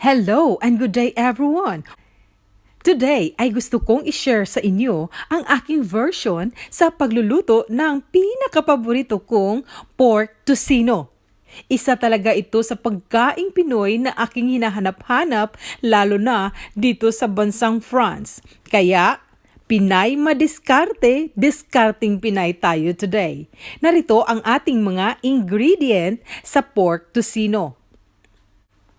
Hello and good day everyone! Today ay gusto kong i-share sa inyo ang aking version sa pagluluto ng pinakapaborito kong pork tocino. Isa talaga ito sa pagkaing Pinoy na aking hinahanap-hanap lalo na dito sa bansang France. Kaya Pinay madiskarte, discarding Pinay tayo today. Narito ang ating mga ingredient sa pork tocino.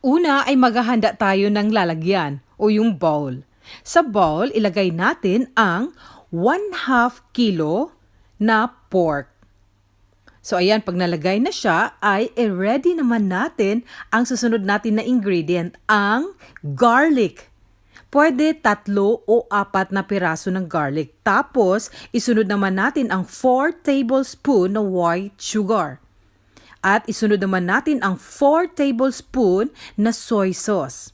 Una ay maghahanda tayo ng lalagyan o yung bowl. Sa bowl, ilagay natin ang 1 half kilo na pork. So ayan, pag nalagay na siya, ay i-ready naman natin ang susunod natin na ingredient, ang garlic. Pwede tatlo o apat na piraso ng garlic. Tapos, isunod naman natin ang 4 tablespoon na white sugar. At isunod naman natin ang 4 tablespoon na soy sauce.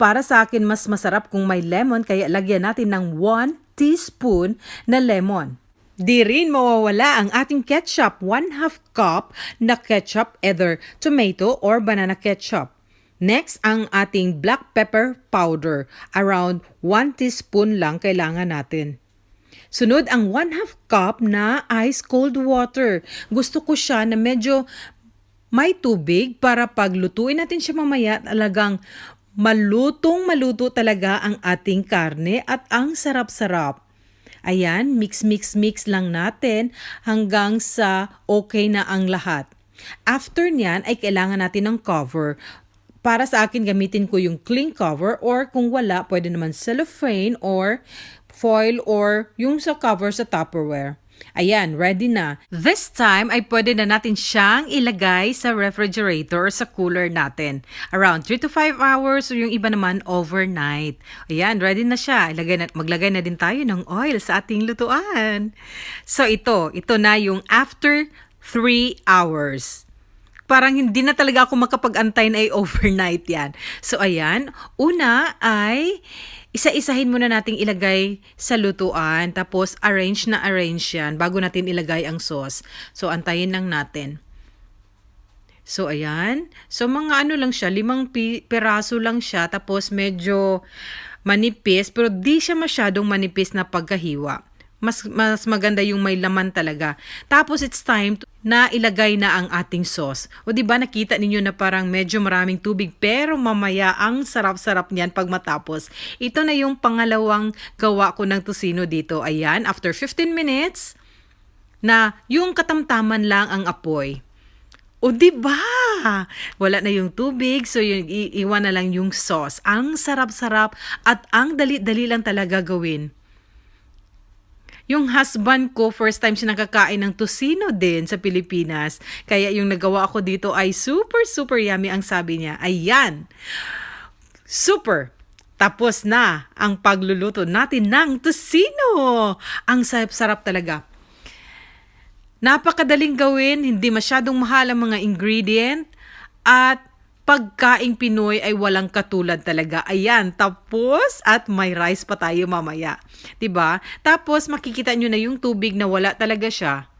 Para sa akin, mas masarap kung may lemon kaya lagyan natin ng 1 teaspoon na lemon. Di rin mawawala ang ating ketchup, 1 half cup na ketchup, either tomato or banana ketchup. Next, ang ating black pepper powder. Around 1 teaspoon lang kailangan natin. Sunod ang 1 half cup na ice cold water. Gusto ko siya na medyo may tubig para paglutuin natin siya mamaya talagang malutong maluto talaga ang ating karne at ang sarap-sarap. Ayan, mix mix mix lang natin hanggang sa okay na ang lahat. After niyan ay kailangan natin ng cover. Para sa akin gamitin ko yung cling cover or kung wala pwede naman cellophane or foil or yung sa cover sa Tupperware. Ayan, ready na. This time ay pwede na natin siyang ilagay sa refrigerator or sa cooler natin. Around 3 to 5 hours o yung iba naman overnight. Ayan, ready na siya. Ilagay na, maglagay na din tayo ng oil sa ating lutuan. So ito, ito na yung after 3 hours parang hindi na talaga ako makapag-antay na overnight yan. So ayan, una ay isa-isahin muna nating ilagay sa lutuan tapos arrange na arrange yan bago natin ilagay ang sauce. So antayin lang natin. So ayan, so mga ano lang siya, limang pi- piraso lang siya tapos medyo manipis pero di siya masyadong manipis na pagkahiwa mas mas maganda yung may laman talaga. Tapos it's time to, na ilagay na ang ating sauce. O di ba nakita ninyo na parang medyo maraming tubig pero mamaya ang sarap-sarap niyan pag matapos. Ito na yung pangalawang gawa ko ng tocino dito. Ayan, after 15 minutes na yung katamtaman lang ang apoy. O di ba? Wala na yung tubig, so yung iiwan na lang yung sauce. Ang sarap-sarap at ang dali-dali lang talaga gawin. Yung husband ko, first time siya nakakain ng tocino din sa Pilipinas. Kaya yung nagawa ko dito ay super, super yummy ang sabi niya. Ayan! Super! Tapos na ang pagluluto natin ng tocino. Ang sarap-sarap talaga. Napakadaling gawin, hindi masyadong mahal ang mga ingredient, at pagkaing Pinoy ay walang katulad talaga. Ayan, tapos at may rice pa tayo mamaya. 'Di ba? Tapos makikita nyo na yung tubig na wala talaga siya.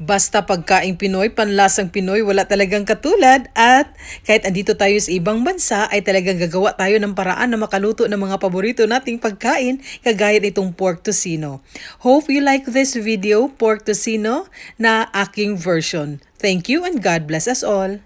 Basta pagkaing Pinoy, panlasang Pinoy, wala talagang katulad at kahit andito tayo sa ibang bansa ay talagang gagawa tayo ng paraan na makaluto ng mga paborito nating pagkain kagaya nitong pork tocino. Hope you like this video, pork tocino, na aking version. Thank you and God bless us all.